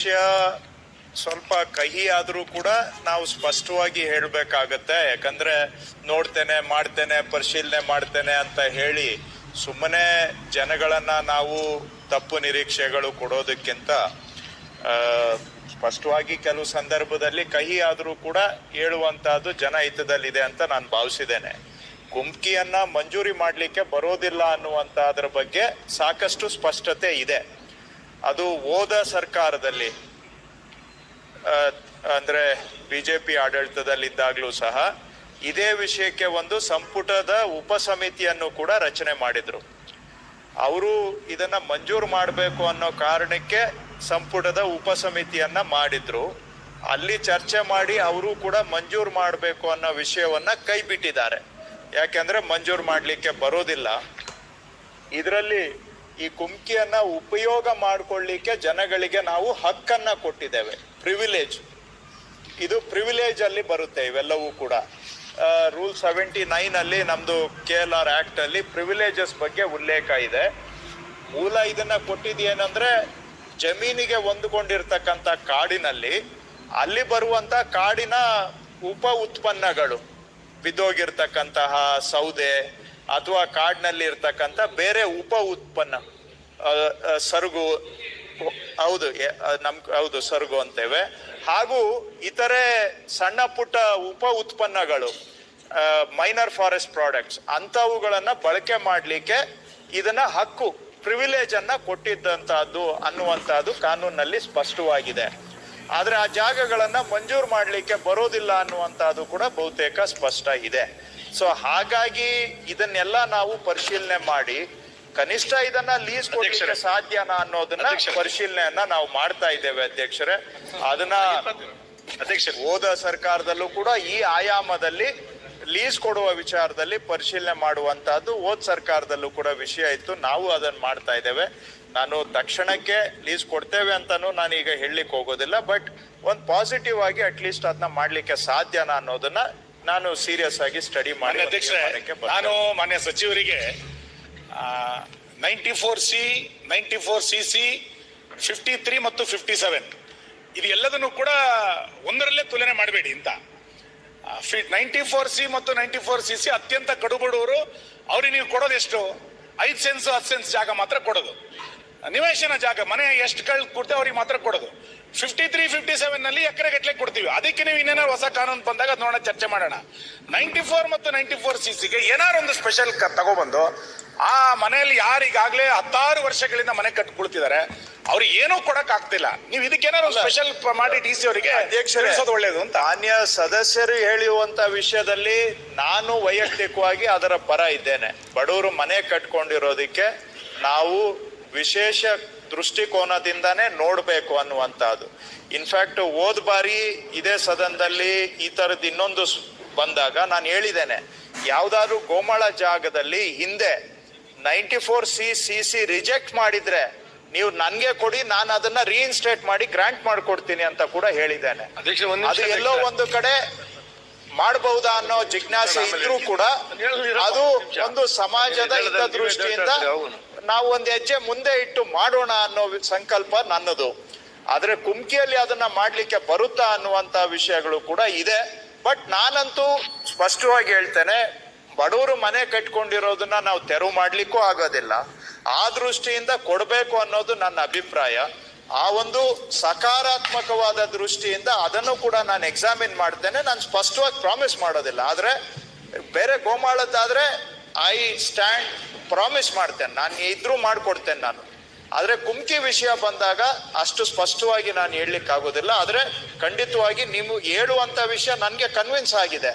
ವಿಷಯ ಸ್ವಲ್ಪ ಕಹಿ ಆದರೂ ಕೂಡ ನಾವು ಸ್ಪಷ್ಟವಾಗಿ ಹೇಳ್ಬೇಕಾಗತ್ತೆ. ಯಾಕಂದ್ರೆ ನೋಡ್ತೇನೆ, ಮಾಡ್ತೇನೆ, ಪರಿಶೀಲನೆ ಮಾಡ್ತೇನೆ ಅಂತ ಹೇಳಿ ಸುಮ್ಮನೆ ಜನಗಳನ್ನ ನಾವು ತಪ್ಪು ನಿರೀಕ್ಷೆಗಳು ಕೊಡೋದಕ್ಕಿಂತ ಸ್ಪಷ್ಟವಾಗಿ ಕೆಲವು ಸಂದರ್ಭದಲ್ಲಿ ಕಹಿ ಆದರೂ ಕೂಡ ಹೇಳುವಂತಹದ್ದು ಜನ ಹಿತದಲ್ಲಿದೆ ಅಂತ ನಾನು ಭಾವಿಸಿದ್ದೇನೆ. ಕುಮ್ಕಿಯನ್ನ ಮಂಜೂರಿ ಮಾಡಲಿಕ್ಕೆ ಬರೋದಿಲ್ಲ ಅನ್ನುವಂತಹದ್ರ ಬಗ್ಗೆ ಸಾಕಷ್ಟು ಸ್ಪಷ್ಟತೆ ಇದೆ. ಅದು ಹೋದ ಸರ್ಕಾರದಲ್ಲಿ ಅಂದ್ರೆ ಬಿಜೆಪಿ ಆಡಳಿತದಲ್ಲಿದ್ದಾಗಲೂ ಸಹ ಇದೇ ವಿಷಯಕ್ಕೆ ಒಂದು ಸಂಪುಟದ ಉಪಸಮಿತಿಯನ್ನು ಕೂಡ ರಚನೆ ಮಾಡಿದ್ರು. ಅವರು ಇದನ್ನ ಮಂಜೂರು ಮಾಡಬೇಕು ಅನ್ನೋ ಕಾರಣಕ್ಕೆ ಸಂಪುಟದ ಉಪಸಮಿತಿಯನ್ನ ಮಾಡಿದ್ರು. ಅಲ್ಲಿ ಚರ್ಚೆ ಮಾಡಿ ಅವರು ಕೂಡ ಮಂಜೂರು ಮಾಡಬೇಕು ಅನ್ನೋ ವಿಷಯವನ್ನ ಕೈ ಬಿಟ್ಟಿದ್ದಾರೆ. ಯಾಕೆಂದ್ರೆ ಮಂಜೂರು ಮಾಡಲಿಕ್ಕೆ ಬರೋದಿಲ್ಲ. ಇದರಲ್ಲಿ ಈ ಕುಮ್ಕಿಯನ್ನ ಉಪಯೋಗ ಮಾಡಿಕೊಳ್ಳಿಕ್ಕೆ ಜನಗಳಿಗೆ ನಾವು ಹಕ್ಕನ್ನ ಕೊಟ್ಟಿದ್ದೇವೆ. ಪ್ರಿವಿಲೇಜ್ ಇದು ಪ್ರಿವಿಲೇಜ್ ಅಲ್ಲಿ ಬರುತ್ತೆ ಇವೆಲ್ಲವೂ ಕೂಡ. ರೂಲ್ ಸೆವೆಂಟಿ ನೈನ್ ಅಲ್ಲಿ ನಮ್ದು ಕೆ ಎಲ್ ಆರ್ ಆಕ್ಟ್ ಅಲ್ಲಿ ಪ್ರಿವಿಲೇಜಸ್ ಬಗ್ಗೆ ಉಲ್ಲೇಖ ಇದೆ. ಮೂಲ ಇದನ್ನ ಕೊಟ್ಟಿದ್ದೇನೆಂದ್ರೆ ಜಮೀನಿಗೆ ಹೊಂದಿಕೊಂಡಿರ್ತಕ್ಕಂಥ ಕಾಡಿನಲ್ಲಿ ಅಲ್ಲಿ ಬರುವಂತ ಕಾಡಿನ ಉಪ ಉತ್ಪನ್ನಗಳು. ಬಿದ್ದೋಗಿರ್ತಕ್ಕಂತಹ ಸೌದೆ ಅಥವಾ ಕಾಡಿನಲ್ಲಿ ಇರ್ತಕ್ಕಂಥ ಬೇರೆ ಉಪ ಉತ್ಪನ್ನ ಸರುಗು, ಹೌದು ನಮ್, ಹೌದು, ಸರುಗು ಅಂತೇವೆ. ಹಾಗೂ ಇತರೆ ಸಣ್ಣ ಪುಟ್ಟ ಉಪ ಉತ್ಪನ್ನಗಳು ಮೈನರ್ ಫಾರೆಸ್ಟ್ ಪ್ರಾಡಕ್ಟ್ಸ್, ಅಂಥವುಗಳನ್ನು ಬಳಕೆ ಮಾಡಲಿಕ್ಕೆ ಇದನ್ನ ಹಕ್ಕು ಪ್ರಿವಿಲೇಜ್ ಅನ್ನ ಕೊಟ್ಟಿದ್ದಂತಹದ್ದು ಅನ್ನುವಂತಹದ್ದು ಕಾನೂನಲ್ಲಿ ಸ್ಪಷ್ಟವಾಗಿದೆ. ಆದ್ರೆ ಆ ಜಾಗಗಳನ್ನು ಮಂಜೂರು ಮಾಡಲಿಕ್ಕೆ ಬರೋದಿಲ್ಲ ಅನ್ನುವಂಥದ್ದು ಕೂಡ ಬಹುತೇಕ ಸ್ಪಷ್ಟ ಇದೆ. ಸೊ ಹಾಗಾಗಿ ಇದನ್ನೆಲ್ಲ ನಾವು ಪರಿಶೀಲನೆ ಮಾಡಿ ಕನಿಷ್ಠ ಇದನ್ನ ಲೀಸ್ ಕೊಡಲಿಕ್ಕೆ ಸಾಧ್ಯನಾ ಅನ್ನೋದನ್ನ. ಪರಿಶೀಲನೆಯನ್ನ ನಾವು ಮಾಡ್ತಾ ಇದ್ದೇವೆ ಅಧ್ಯಕ್ಷರೇ. ಅದನ್ನ ಅಧ್ಯಕ್ಷ ಹೋದ ಸರ್ಕಾರದಲ್ಲೂ ಕೂಡ ಈ ಆಯಾಮದಲ್ಲಿ ಲೀಸ್ ಕೊಡುವ ವಿಚಾರದಲ್ಲಿ ಪರಿಶೀಲನೆ ಮಾಡುವಂತಹದ್ದು ಹೋದ ಸರ್ಕಾರದಲ್ಲೂ ಕೂಡ ವಿಷಯ ಇತ್ತು. ನಾವು ಅದನ್ನ ಮಾಡ್ತಾ ಇದ್ದೇವೆ. ನಾನು ತಕ್ಷಣಕ್ಕೆ ಲೀಸ್ ಕೊಡ್ತೇವೆ ಅಂತಾನು ನಾನು ಈಗ ಹೇಳಲಿಕ್ಕೆ ಹೋಗೋದಿಲ್ಲ. ಬಟ್ ಒಂದು ಪಾಸಿಟಿವ್ ಆಗಿ ಅಟ್ಲೀಸ್ಟ್ ಅದನ್ನ ಮಾಡ್ಲಿಕ್ಕೆ ಸಾಧ್ಯನಾ ಅನ್ನೋದನ್ನ ನಾನು ಸೀರಿಯಸ್ ಆಗಿ ಸ್ಟಡಿ ಮಾಡಿ. ನಾನು ಮಾನ್ಯ ಸಚಿವರಿಗೆ ninety four C ninety four C C fifty three ಮತ್ತು ಫಿಫ್ಟಿ ಸೆವೆನ್ ಇದು ಎಲ್ಲದನ್ನು ಕೂಡ ಒಂದರಲ್ಲೇ ತುಲನೆ ಮಾಡಬೇಡಿ ಅಂತ. ನೈಂಟಿ ಫೋರ್ ಸಿ ಮತ್ತು ನೈಂಟಿ ಫೋರ್ ಸಿ ಸಿ ಅತ್ಯಂತ ಕಡುಬಡವರು, ಅವ್ರಿಗೆ ನೀವು ಕೊಡೋದು ಎಷ್ಟು? ಐದು ಸೆನ್ಸ್ ಹತ್ತು ಸೆನ್ಸ್ ಜಾಗ ಮಾತ್ರ ಕೊಡೋದು. ನಿವೇಶನ ಜಾಗ, ಮನೆ ಎಷ್ಟು ಕಳ್ ಕೊಡ್ತೇವೆ ಅವ್ರಿಗೆ ಮಾತ್ರ ಕೊಡೋದು. ಫಿಫ್ಟಿ ತ್ರೀ ಫಿಫ್ಟಿ ಸೆವೆನ್ನಲ್ಲಿ ಎಕರೆ ಗಟ್ಟಲೆ ಕೊಡ್ತೀವಿ. ಅದಕ್ಕೆ ನೀವು ಇನ್ನೇನಾರು ಹೊಸ ಕಾನೂನು ಬಂದಾಗ ನೋಡೋಣ, ಚರ್ಚೆ ಮಾಡೋಣ. ನೈಂಟಿ ಫೋರ್ ಮತ್ತು ನೈಂಟಿ ಫೋರ್ ಸಿ ಸಿಗೆ ಏನಾರು ಒಂದು ಸ್ಪೆಷಲ್ ತಗೊಬಂದು ಆ ಮನೆಯಲ್ಲಿ ಯಾರು ಈಗಾಗಲೇ ಹತ್ತಾರು ವರ್ಷಗಳಿಂದ ಮನೆ ಕಟ್ಕೊಳ್ತಿದ್ದಾರೆ ಅವ್ರಿಗೆ ಏನೂ ಕೊಡಕ್ ಆಗ್ತಿಲ್ಲ ನೀವು ಇದಕ್ಕೇನಾದ್ರು ಸ್ಪೆಷಲ್ ಮಾಡಿ ಡಿ ಸಿ ಅವರಿಗೆ ಅಧ್ಯಕ್ಷರಿಸೋದು ಒಳ್ಳೇದು ಅಂತ. ಅನ್ಯ ಸದಸ್ಯರು ಹೇಳುವಂತ ವಿಷಯದಲ್ಲಿ ನಾನು ವೈಯಕ್ತಿಕವಾಗಿ ಅದರ ಪರ ಇದ್ದೇನೆ. ಬಡವರು ಮನೆ ಕಟ್ಕೊಂಡಿರೋದಕ್ಕೆ ನಾವು ವಿಶೇಷ ದೃಷ್ಟಿಕೋನದಿಂದಾನೇ ನೋಡಬೇಕು ಅನ್ನುವಂಥದ್ದು. ಇನ್ಫ್ಯಾಕ್ಟ್ ಹೋದ ಬಾರಿ ಇದೇ ಸದನದಲ್ಲಿ ಈ ಥರದ್ದು ಇನ್ನೊಂದು ಬಂದಾಗ ನಾನು ಹೇಳಿದ್ದೇನೆ ಯಾವ್ದಾದ್ರು ಗೋಮಾಳ ಜಾಗದಲ್ಲಿ ಹಿಂದೆ ninety four C C C reject ಮಾಡಿದ್ರೆ ನೀವು ನನ್ಗೆ ಕೊಡಿ ನಾನು ಅದನ್ನ ರೀಇನ್ಸ್ಟೇಟ್ ಮಾಡಿ ಗ್ರಾಂಟ್ ಮಾಡಿಕೊಡ್ತೀನಿ ಅಂತ ಕೂಡ ಹೇಳಿದ್ದೇನೆ. ಅದು ಎಲ್ಲೋ ಒಂದು ಕಡೆ ಮಾಡಬಹುದಾ ಅನ್ನೋ ಜಿಜ್ಞಾಸೆ ಇದ್ರೂ ಕೂಡ ಅದು ಒಂದು ಸಮಾಜದ ಹಿತದೃಷ್ಟಿಯಿಂದ ನಾವು ಒಂದು ಹೆಜ್ಜೆ ಮುಂದೆ ಇಟ್ಟು ಮಾಡೋಣ ಅನ್ನೋ ಸಂಕಲ್ಪ ನನ್ನದು. ಆದ್ರೆ ಕುಮ್ಕಿಯಲ್ಲಿ ಅದನ್ನ ಮಾಡ್ಲಿಕ್ಕೆ ಬರುತ್ತಾ ಅನ್ನುವಂತ ವಿಷಯಗಳು ಕೂಡ ಇದೆ. ಬಟ್ ನಾನಂತೂ ಸ್ಪಷ್ಟವಾಗಿ ಹೇಳ್ತೇನೆ ಬಡವರು ಮನೆ ಕಟ್ಕೊಂಡಿರೋದನ್ನ ನಾವು ತೆರವು ಮಾಡ್ಲಿಕ್ಕೂ ಆಗೋದಿಲ್ಲ. ಆ ದೃಷ್ಟಿಯಿಂದ ಕೊಡಬೇಕು ಅನ್ನೋದು ನನ್ನ ಅಭಿಪ್ರಾಯ. ಆ ಒಂದು ಸಕಾರಾತ್ಮಕವಾದ ದೃಷ್ಟಿಯಿಂದ ಅದನ್ನು ಕೂಡ ನಾನು ಎಕ್ಸಾಮಿನ್ ಮಾಡ್ತೇನೆ. ನಾನು ಸ್ಪಷ್ಟವಾಗಿ ಪ್ರಾಮಿಸ್ ಮಾಡೋದಿಲ್ಲ. ಆದ್ರೆ ಬೇರೆ ಗೋಮಾಳದ್ದಾದ್ರೆ ಐ ಸ್ಟ್ಯಾಂಡ್ ಪ್ರಾಮಿಸ್ ಮಾಡ್ತೇನೆ. ನಾನು ಇದ್ರೂ ಮಾಡ್ಕೊಡ್ತೇನೆ ನಾನು. ಆದ್ರೆ ಕುಮ್ಕಿ ವಿಷಯ ಬಂದಾಗ ಅಷ್ಟು ಸ್ಪಷ್ಟವಾಗಿ ನಾನು ಹೇಳಲಿಕ್ಕೆ ಆಗೋದಿಲ್ಲ ಆದ್ರೆ ಖಂಡಿತವಾಗಿ ನೀವು ಹೇಳುವಂತ ವಿಷಯ ನನಗೆ ಕನ್ವಿನ್ಸ್ ಆಗಿದೆ.